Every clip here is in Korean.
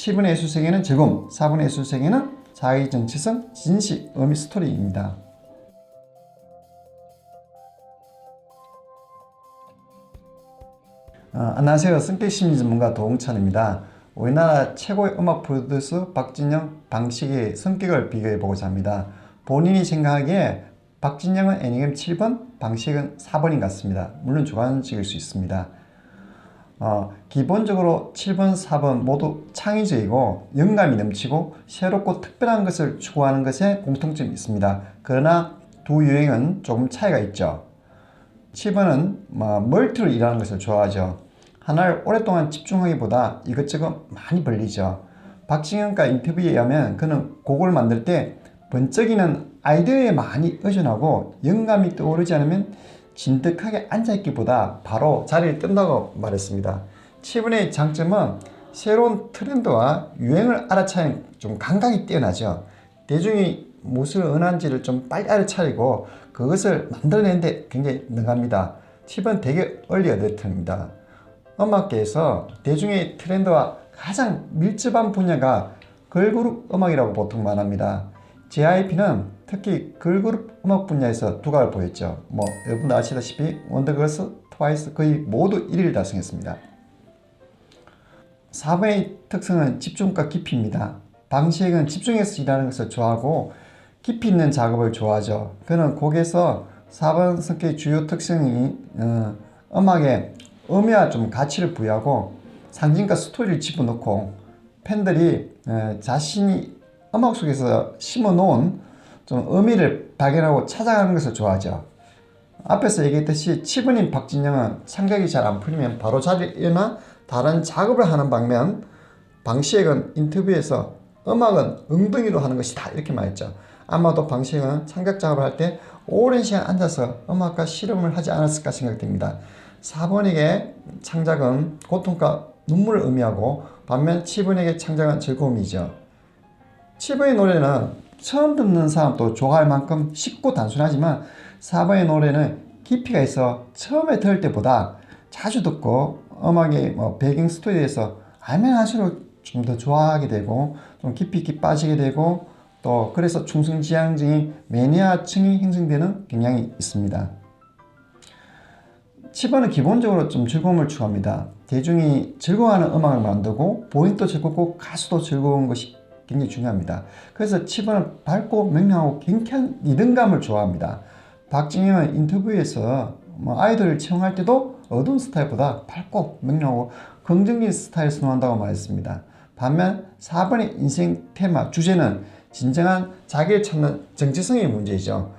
7분의 예술세계는 즐거움, 4분의 예술세계는 자의 정체성, 진실, 의미 스토리입니다. 어, 안녕하세요. 승객 심리 전문가 도홍찬입니다. 우리나라 최고의 음악 프로듀서 박진영, 방식의 성격을 비교해보고자 합니다. 본인이 생각하기에 박진영은 애니그램 7번, 방식은 4번인 것 같습니다. 물론 주관적일 수 있습니다. 어, 기본적으로 7번, 4번 모두 창의적이고 영감이 넘치고 새롭고 특별한 것을 추구하는 것에 공통점이 있습니다. 그러나 두 유행은 조금 차이가 있죠. 7번은 뭐 멀티로 일하는 것을 좋아하죠. 하나를 오랫동안 집중하기보다 이것저것 많이 벌리죠. 박진영과 인터뷰에 의하면 그는 곡을 만들 때 번쩍이는 아이디어에 많이 의존하고 영감이 떠오르지 않으면 진득하게 앉아있기보다 바로 자리를 뜬다고 말했습니다. 7번의 장점은 새로운 트렌드와 유행을 알아차리는 좀 감각이 뛰어나죠. 대중이 무엇을 원하는지를 좀 빨리 알아차리고 그것을 만들어내는데 굉장히 능합니다. 7번 되게 얼리 어댑터입니다. 음악계에서 대중의 트렌드와 가장 밀접한 분야가 걸그룹 음악이라고 보통 말합니다. JYP는 특히 걸그룹 음악 분야에서 두각을 보였죠. 뭐 여러분도 아시다시피 원더걸스, 트와이스 거의 모두 1위를 달성했습니다. 4번의 특성은 집중과 깊이입니다. 방식은 집중해서 일하는 것을 좋아하고 깊이 있는 작업을 좋아하죠. 그는 곡에서 4번 성격의 주요 특성이 어, 음악에 의미와 좀 가치를 부여하고 상징과 스토리를 집어넣고 팬들이 어, 자신이 음악 속에서 심어놓은 좀 의미를 발견하고 찾아가는 것을 좋아하죠. 앞에서 얘기했듯이 치브님 박진영은 상각이 잘 안 풀리면 바로 자리에 일어나 다른 작업을 하는 방면 방시혁은 인터뷰에서 음악은 엉덩이로 하는 것이 다 이렇게 말했죠. 아마도 방시혁은 창작 작업을 할 때 오랜 시간 앉아서 음악과 실험을 하지 않았을까 생각됩니다. 4번에게 창작은 고통과 눈물을 의미하고 반면 7번에게 창작은 즐거움이죠. 7번의 노래는 처음 듣는 사람도 좋아할 만큼 쉽고 단순하지만 4번의 노래는 깊이가 있어 처음에 들을 때보다 자주 듣고 음악의 뭐 배경 스토리에서 알면 할수록 좀 더 좋아하게 되고 좀 깊이 있게 빠지게 되고 또 그래서 충성지향적인 매니아층이 형성되는 경향이 있습니다. 7번은 기본적으로 좀 즐거움을 추구합니다. 대중이 즐거워하는 음악을 만들고 본인도 즐겁고 가수도 즐거운 것이 굉장히 중요합니다. 그래서 7번은 밝고 명랑하고 경쾌한 리듬감을 좋아합니다. 박진영은 인터뷰에서 뭐 아이돌을 채용할 때도 어두운 스타일보다 밝고 명랑하고 긍정적인 스타일을 선호한다고 말했습니다. 반면 4번의 인생 테마, 주제는 진정한 자기를 찾는 정체성의 문제이죠.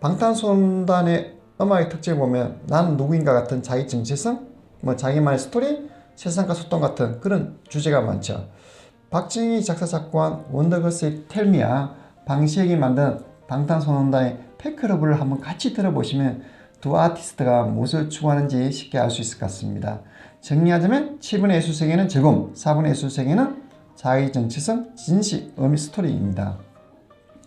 방탄소년단의 음악의 특징을 보면 나는 누구인가 같은 자기 정체성, 뭐 자기만의 스토리, 세상과 소통 같은 그런 주제가 많죠. 박진희 작사 작곡한 원더걸스의 텔미야 방시혁이 만든 방탄소년단의 팬클럽을 한번 같이 들어보시면 두 아티스트가 무엇을 추구하는지 쉽게 알 수 있을 것 같습니다. 정리하자면 7분의 예술세계는 즐거움, 4분의 예술세계는 자기 정체성, 진실, 의미 스토리입니다.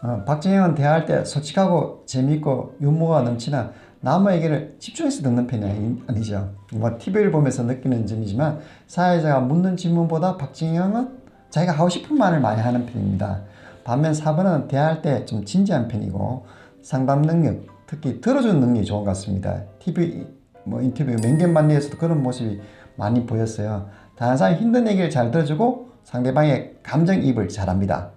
어, 박진영은 대화할 때 솔직하고 재미있고 유머가 넘치나 남의 얘기를 집중해서 듣는 편이 아니, 아니 죠. 뭐 TV를 보면서 느끼는 점이지만 사회자가 묻는 질문보다 박진영은 자기가 하고 싶은 말을 많이 하는 편입니다. 반면 4번은 대화할 때 좀 진지한 편이고 상담 능력, 특히 들어주는 능력이 좋은 것 같습니다. TV 뭐 인터뷰 맹견 만리에서도 그런 모습이 많이 보였어요. 다른 사람이 힘든 얘기를 잘 들어주고 상대방의 감정이입을 잘합니다.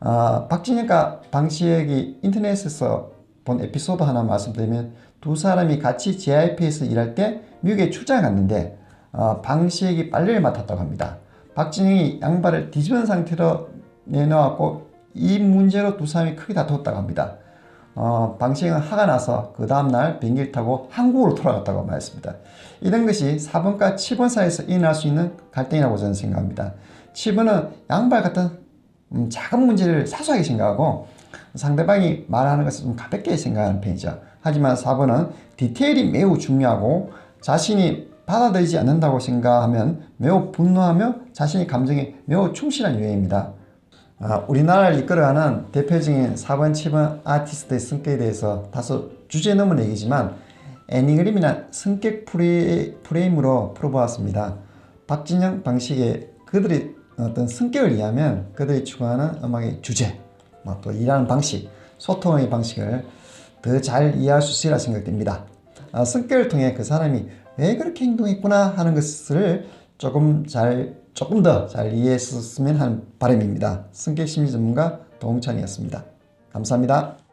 어, 박진영과 방시혁이 인터넷에서 본 에피소드 하나 말씀드리면 두 사람이 같이 JYP에서 일할 때 미국에 출장을 갔는데 어, 방시혁이 빨래를 맡았다고 합니다. 박진영이 양발을 뒤집은 상태로 내놓았고 이 문제로 두 사람이 크게 다투었다고 합니다. 어, 방시혁은 화가 나서 그 다음날 비행기를 타고 한국으로 돌아갔다고 말했습니다. 이런 것이 4번과 7번 사이에서 일어날 수 있는 갈등이라고 저는 생각합니다. 7번은 양발 같은 음, 작은 문제를 사소하게 생각하고 상대방이 말하는 것을 좀 가볍게 생각하는 편이죠. 하지만 4번은 디테일이 매우 중요하고 자신이 받아들이지 않는다고 생각하면 매우 분노하며 자신의 감정에 매우 충실한 유형입니다. 아, 우리나라를 이끌어가는 대표적인 4번, 7번 아티스트의 성격에 대해서 다소 주제 넘은 얘기지만 애니그램이나 성격 프레, 프레임으로 풀어보았습니다. 박진영 방식의 그들의 어떤 성격을 이해하면 그들이 추구하는 음악의 주제, 뭐또 일하는 방식, 소통의 방식을 더 잘 이해할 수 있으리라 생각됩니다. 아, 성격을 통해 그 사람이 왜 그렇게 행동했구나 하는 것을 조금 잘 조금 더 잘 이해했으면 하는 바람입니다. 성격 심리 전문가 도홍찬이었습니다. 감사합니다.